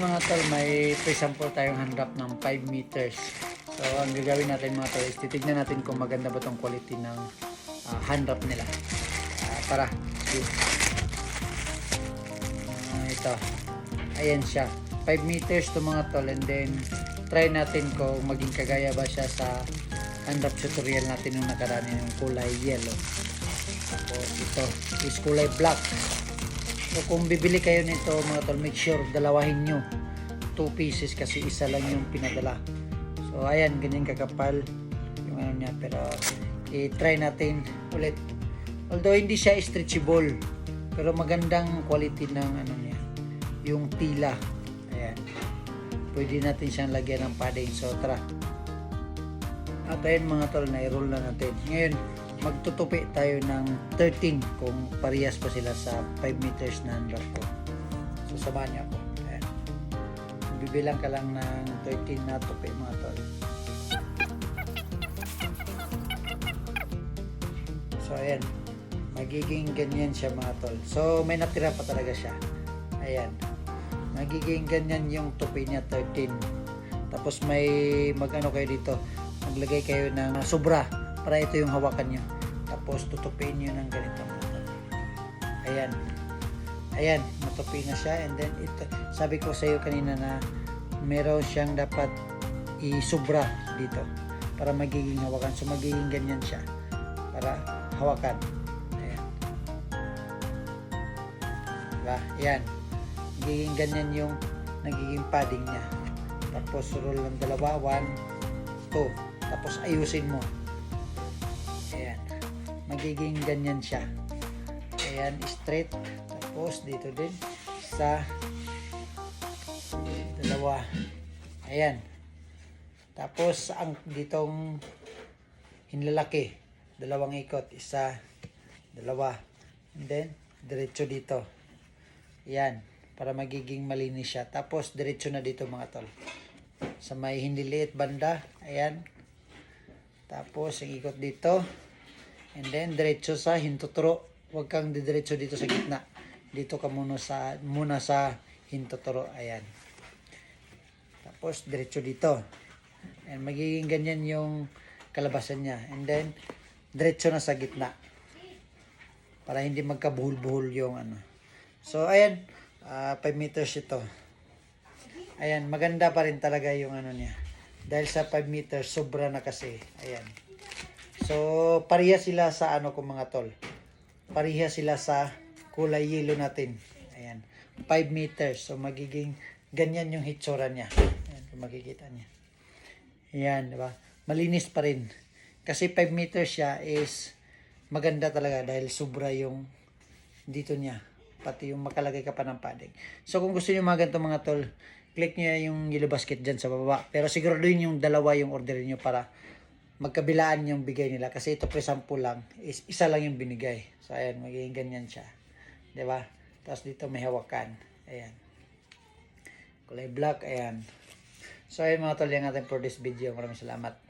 mga tol, may pre-sample tayong handrap ng 5 meters. So, ang gagawin natin mga tol is titignan natin kung maganda ba tong quality ng ah, handrap nila. Ah, para, Ah, ito. Ayan siya. 5 meters to mga tol and then try natin kung maging kagaya ba siya sa handrap tutorial natin nung nakaraan yung kulay yellow. Tapos ito is kulay black. So kung bibili kayo nito mga tol, make sure dalawahin nyo. Two pieces kasi isa lang yung pinadala. So ayan, ganyan kakapal yung ano niya. Pero i-try natin ulit. Although hindi siya stretchable, pero magandang quality ng ano niya, yung tila. Ayan. Pwede natin siyang lagyan ng padding. So tara. At ayun mga tol, na-roll na natin. Ngayon, magtutupi tayo ng 13 kung parehas pa sila sa 5 meters na unlock ko. So, samahan niyo ako. Ayan. Bibilang ka lang ng 13 na tupi mga tol. So, ayan. Magiging ganyan siya mga tol. So, may natira pa talaga siya. Ayan. Magiging ganyan yung tupi niya 13. Tapos may magano kayo dito. Maglagay kayo ng sobra para ito yung hawakan nyo. Tapos tutupin nyo ng ganito. Ayan. Ayan, matupi na siya. And then, ito, sabi ko sa iyo kanina na meron siyang dapat isubra dito para magiging hawakan. So, magiging ganyan siya para hawakan. Ayan. Diba? Ayan. Magiging ganyan yung nagiging padding niya. Tapos, roll ng dalawa. One, two. Tapos, ayusin mo. Ayan. Magiging ganyan siya. Ayan, straight. Tapos, dito din sa dalawa. Ayan. Tapos, ang ditong hinlalaki. Dalawang ikot. Isa, dalawa. And then, diretso dito. Ayan. Para magiging malinis siya. Tapos, diretso na dito mga tol. Sa may hindi liit banda. Ayan. Tapos, ang ikot dito. And then, diretso sa hintuturo. Huwag kang didiretso dito sa gitna. Dito ka muna sa, muna sa hintuturo. Ayan. Tapos, diretso dito. And magiging ganyan yung kalabasan niya. And then, diretso na sa gitna. Para hindi magkabuhol-buhol yung ano. So, ayan. 5 meters ito. Ayan, maganda pa rin talaga yung ano niya. Dahil sa 5 meters, sobra na kasi. Ayan. So, pareha sila sa ano ko mga tol. Pareha sila sa kulay yellow natin. Ayan. 5 meters. So, magiging ganyan yung hitsura niya. Ayan, kung makikita niya. Ayan, di ba? Malinis pa rin. Kasi 5 meters siya is maganda talaga dahil sobra yung dito niya. Pati yung makalagay ka pa ng padding. So, kung gusto niyo mga ganito mga tol, click niyo yung yellow basket dyan sa baba. Pero siguraduhin yung dalawa yung order niyo para magkabilaan yung bigay nila. Kasi ito pre sample lang, is isa lang yung binigay. So, ayan, magiging ganyan siya. Ba? Tapos dito may hawakan. Ayan. Kulay black, ayan. So, ayun mga tol, yan natin for this video. Maraming salamat.